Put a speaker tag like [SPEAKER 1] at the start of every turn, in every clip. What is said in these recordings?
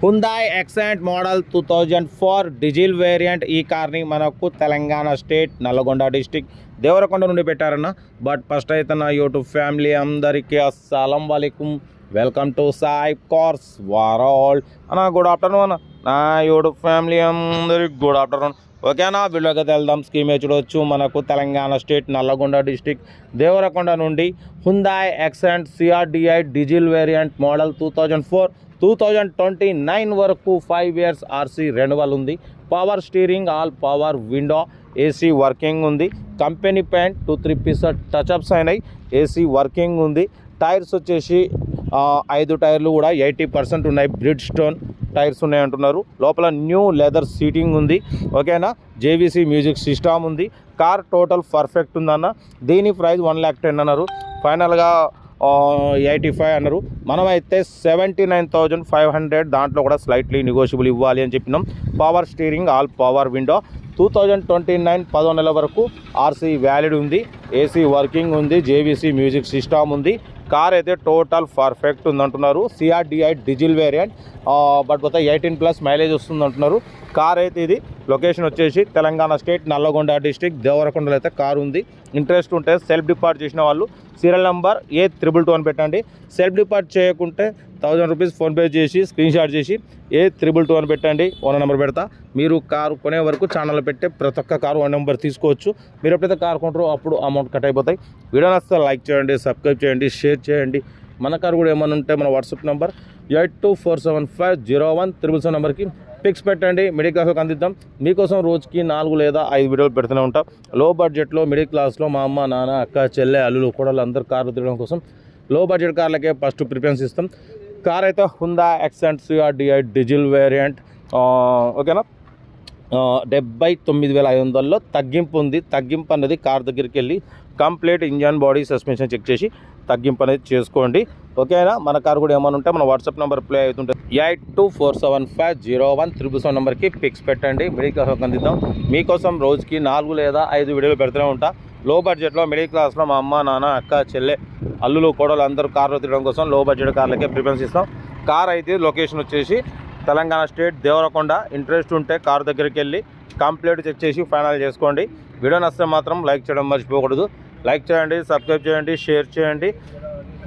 [SPEAKER 1] Hyundai Xcent model two thousand four diesel variant ఈ కార్ని మనకు తెలంగాణ స్టేట్ నల్గొండ డిస్టిక్ దేవరకొండ నుండి పెట్టారన్న. బట్ ఫస్ట్ అయితే నా యూట్యూబ్ ఫ్యామిలీ అందరికీ అస్సలం వాలేకుమ్ వెల్కమ్ టు సాయి కార్స్ వారాల్ అన్న గుడ్ ఆఫ్టర్నూన్ అన్న. నా యూట్యూబ్ ఫ్యామిలీ అందరికి గుడ్ ఆఫ్టర్నూన్ ఓకేనా వీళ్ళకి వెళ్దాం. స్కీమ్ చూడవచ్చు మనకు తెలంగాణ స్టేట్ నల్లగొండ డిస్టిక్ దేవరకొండ నుండి Hyundai Xcent CRDI diesel variant model two thousand four two thousand twenty nine వరకు ఫైవ్ ఇయర్స్ ఆర్సీ రెన్యువల్ ఉంది power steering all power window AC working ఉంది company paint two three piece touch ups అయినాయి. AC working ఉంది. Tyres వచ్చేసి ఐదు టైర్లు కూడా eighty percent ఉన్నాయి. బ్రిడ్ స్టోన్ టైర్స్ ఉన్నాయి అంటున్నారు. లోపల న్యూ లెదర్ సీటింగ్ ఉంది. ఓకేనా జేవీసీ మ్యూజిక్ సిస్టమ్ ఉంది. కార్ టోటల్ పర్ఫెక్ట్ ఉందన్న దీని ప్రైస్ వన్ ల్యాక్ టెన్ అన్నారు. ఫైనల్గా ఎయిటీ ఫైవ్ అన్నారు. మనమైతే seventy nine thousand five hundred దాంట్లో కూడా స్లైట్లీ నెగోషియబుల్ ఇవ్వాలి అని చెప్పినాం. Power steering all power window two thousand twenty nine పదో నెల వరకు ఆర్సీ వ్యాలిడ్ ఉంది ఏసీ వర్కింగ్ ఉంది. జేవీసీ మ్యూజిక్ సిస్టమ్ ఉంది. కార్ అయితే టోటల్ పర్ఫెక్ట్ ఉందంటున్నారు. సిఆర్డిఐ డిజిల్ వేరియంట్ బట్ పోతే ఎయిటీన్ ప్లస్ మైలేజ్ వస్తుంది అంటున్నారు కార్ అయితే ఇది లొకేషన్ వచ్చేసి తెలంగాణ స్టేట్ నల్లగొండ డిస్టిక్ దేవరకొండలో అయితే కార్ ఉంది. ఇంట్రెస్ట్ ఉంటే సెల్ఫ్ డిపార్ట్ చేసిన వాళ్ళు serial number A triple two అని పెట్టండి. సెల్ఫ్ డిపార్ట్ చేయకుంటే థౌజండ్ రూపీస్ ఫోన్పే చేసి స్క్రీన్ షాట్ చేసి ఏ త్రిబుల్ టూ అని పెట్టండి. ఓనర్ నెంబర్ పెడతా. మీరు కారు కొనే వరకు ఛానల్ పెట్టే ప్రతి ఒక్క కారు ఓనర్ నెంబర్ తీసుకోవచ్చు. మీరు ఎప్పుడైతే కారు కొంటారో అప్పుడు అమౌంట్ కట్ అయిపోతాయి. వీడియో నచ్చితే లైక్ చేయండి సబ్స్క్రైబ్ చేయండి షేర్ చేయండి. మన కారు కూడా ఏమైనా ఉంటే మన WhatsApp number eight two four seven five zero one triple seven నెంబర్కి పిక్స్ పెట్టండి మిడిల్ క్లాస్లోకి అందిద్దాం. మీకోసం రోజుకి నాలుగు లేదా ఐదు వీడియోలు పెడుతూనే ఉంటాం. లో బడ్జెట్లో మిడిల్ క్లాస్లో మా అమ్మ నాన్న అక్క చెల్లె అల్లులు కూడా అందరూ కార్లు తిరగడం కోసం లో బడ్జెట్ కార్లకే ఫస్ట్ ప్రిఫరెన్స్ ఇస్తాం. కార్ అయితే Hyundai Xcent CRDI diesel variant ఓకేనా? డెబ్బై తొమ్మిది వేల ఐదు వందల్లో తగ్గింపు ఉంది. తగ్గింపు అన్నది కార్ దగ్గరికి వెళ్ళి complete engine body suspension check చేసి తగ్గింపు అనేది చేసుకోండి. ఓకేనా? మన కార్ కూడా ఏమైనా ఉంటే మన వాట్సాప్ నెంబర్ ప్లే అవుతుంటుంది eight two four seven five zero one triple seven నెంబర్కి పిక్స్ పెట్టండి. మిడిల్ క్లాస్ అందిద్దాం. మీకోసం రోజుకి నాలుగు లేదా ఐదు వీడియోలు పెడుతూనే ఉంటా. లో బడ్జెట్లో మిడిల్ క్లాస్లో మా అమ్మ నాన్న అక్క చెల్లె అల్లులు కోడలు అందరూ కార్లో తిరగడం కోసం లో బడ్జెట్ కార్లకే ప్రిఫరెన్స్ ఇస్తాం. కార్ అయితే లొకేషన్ వచ్చేసి తెలంగాణ స్టేట్ దేవరకొండ. ఇంట్రెస్ట్ ఉంటే కార్ దగ్గరికి వెళ్ళి కంప్లీట్ చెక్ చేసి ఫైనల్ చేసుకోండి. వీడియో నచ్చితే మాత్రం లైక్ చేయడం మర్చిపోకూడదు. లైక్ చేయండి సబ్స్క్రైబ్ చేయండి షేర్ చేయండి.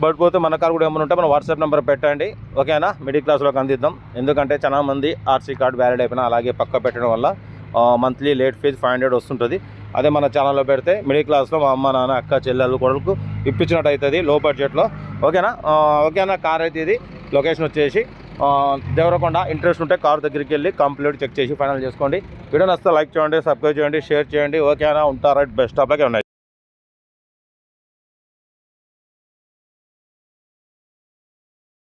[SPEAKER 1] బట్ పోతే మన కార్ కూడా ఏమైనా ఉంటే మన వాట్సాప్ నెంబర్ పెట్టండి. ఓకేనా? మిడిల్ క్లాస్లోకి అందిద్దాం. ఎందుకంటే చాలా మంది ఆర్సీ కార్డ్ వ్యాలిడ్ అయిపోయినా అలాగే పక్క పెట్టడం వల్ల monthly late fees five hundred వస్తుంటుంది. అదే మన ఛానల్లో పెడితే మిడిల్ క్లాస్లో మా అమ్మ నాన్న అక్క చెల్లెలు కొడుకు ఇప్పించినట్టు అవుతుంది లో బడ్జెట్లో. ఓకేనా? ఓకేనా? కార్ అయితే ఇది. లొకేషన్ వచ్చేసి ఆ, దేవరకొండ. ఇంట్రెస్ట్ ఉంటే కార్ దగ్గరికి వెళ్ళి కంప్లీట్ చెక్ చేసి ఫైనల్ చేసుకోండి. వీడియో నచ్చితే లైక్ చేయండి సబ్స్క్రైబ్ చేయండి షేర్ చేయండి. ఓకేనా? ఉంటారా బెస్ట్ ఆఫ్ లాగే ఉన్నాయి